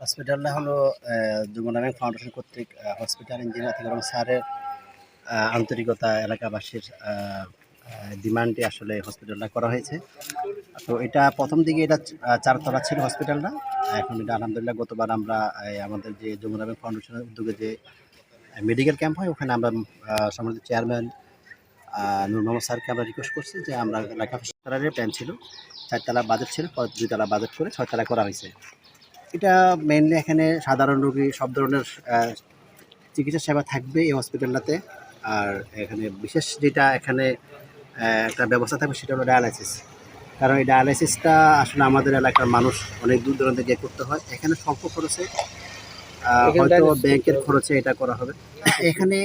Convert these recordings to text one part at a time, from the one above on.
হসপিটালটা হলো যমুনা ফাউন্ডেশন কর্তৃক হসপিটাল ইঞ্জিনিয়ার থেকে স্যারের আন্তরিকতা এলাকাবাসীর ডিমান্ডে আসলে হসপিটালটা করা হয়েছে। তো এটা প্রথম দিকে এটা চারতলা ছিল হসপিটালটা এখন এটা আলহামদুলিল্লাহ গতবার আমরা আমাদের যে যমুনা ব্যাংক ফাউন্ডেশনের উদ্যোগে যে মেডিকেল ক্যাম্প হয়, ওখানে আমরা সম্মানিত চেয়ারম্যান নূর মোহাম্মদ স্যারকে আমরা রিকোয়েস্ট করছি যে আমরা এলাকা হাসপাতালের প্ল্যান ছিল, চারতলা বাজেট ছিল দুইতলা বাজেট করে ছয়তলা করা হয়েছে। এটা মেনলি এখানে সাধারণ রোগী সব ধরনের চিকিৎসা সেবা থাকবে এই হসপিটালটাতে আর এখানে বিশেষ যেটা এখানে একটা ব্যবস্থা থাকবে সেটা হলো ডায়ালাইসিস কারণ এই ডায়ালাইসিসটা আসলে আমাদের এলাকার মানুষ অনেক দূর দূরান্তে গিয়ে করতে হয়। এখানে স্বল্প খরচে হয়তো ব্যাংকের খরচে এটা করা হবে। এখানে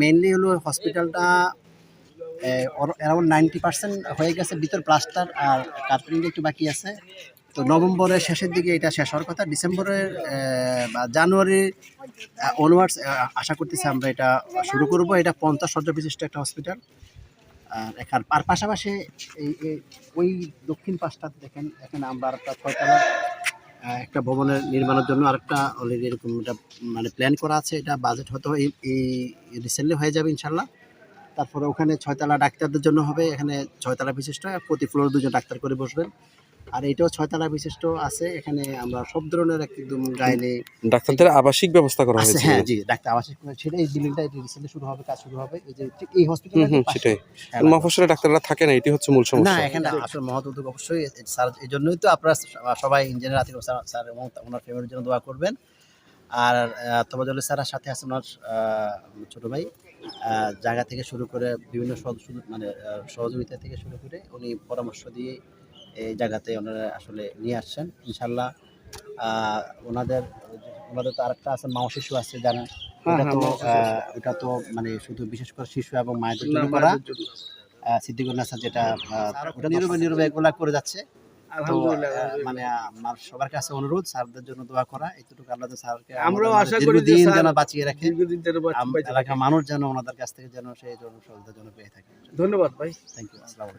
মেনলি হলো হসপিটালটা অ্যারাউন্ড নাইনটি পার্সেন্ট হয়ে গেছে ভিতর প্লাস্টার আর কার্পেটিং একটু বাকি আছে। তো নভেম্বরের শেষের দিকে এটা শেষ হওয়ার কথা। ডিসেম্বরের বা জানুয়ারি অনওয়ার্ডস আশা করতেছি আমরা এটা শুরু করব। এটা পঞ্চাশ শয্যা বিশিষ্ট একটা হসপিটাল আর এখান, আর পাশাপাশি এই, এই- ওই দক্ষিণ পাশটাতে দেখেন এখানে আমরা একটা ছয়তলা একটা ভবনের নির্মাণের জন্য আরেকটা অলরেডি এরকম এটা মানে প্ল্যান করা আছে। এটা বাজেট হয়তো এই এই রিসেন্টলি হয়ে যাবে ইনশাল্লাহ তারপরে ওখানে ছয়তলা ডাক্তারদের জন্য হবে। এখানে ছয়তলা বিশিষ্ট, প্রতি ফ্লোর দুজন ডাক্তার করে বসবেন। আর এটাও ছয়তলা বিশিষ্ট আছে। এখানে আমরা সব ধরনের একদম গাইলে ডাক্তারদের আবাসিক ব্যবস্থা করা হয়েছে। হ্যাঁ জি ডাক্তার আবাসিক ছিল এই বিল্ডিংটা রিসেন্টলি শুরু হবে কাজ শুরু হবে। এই যে এই হসপিটাল সেটাই। মফসলে ডাক্তাররা থাকে না এটি হচ্ছে মূল সমস্যা। না এখানে আসলে মহৎ উদ্যোগ অবশ্যই। স্যার এই জন্যই তো আপনারা সবাই ইঞ্জিনিয়ার আতিক স্যার স্যার এবং ওনার ফ্যামিলির জন্য দোয়া করবেন। আর তবাজল স্যারের সাথে আছে ওনার ছোট ভাই। জায়গা থেকে শুরু করে বিভিন্ন মানে সহযোগিতা থেকে শুরু করে উনি পরামর্শ দিয়ে এই জায়গাতে ওনারা আসলে নিয়ে আসছেন। ইনশাল্লাহ আহ, ওনাদের ওনাদের তো আরেকটা আছে মাও শিশু আছে জানেন? হ্যাঁ, ওটা হ্যাঁ, তো ওটা মানে শুধু বিশেষ করে শিশু এবং মায়েদের জন্য করা। সিদ্দিকুল্লাহ যেটা ওটা নীরবে নীরবে। এগুলা করে যাচ্ছে। মানে আমার সবার কাছে অনুরোধ স্যারদের জন্য দোয়া করা। এতটুকু আল্লাহ স্যারকে আমরাও আশা করি যে যেন বাঁচিয়ে রাখে। দীর্ঘদিন ধরে বাঁচ- আম- বেঁচে এলাকার মানুষ যেন ওনাদের কাছ থেকে যেন সেই জন্য সহযোগিতা যেন পেয়ে থাকে। ধন্যবাদ ভাই। থ্যাংক ইউ আসসালামু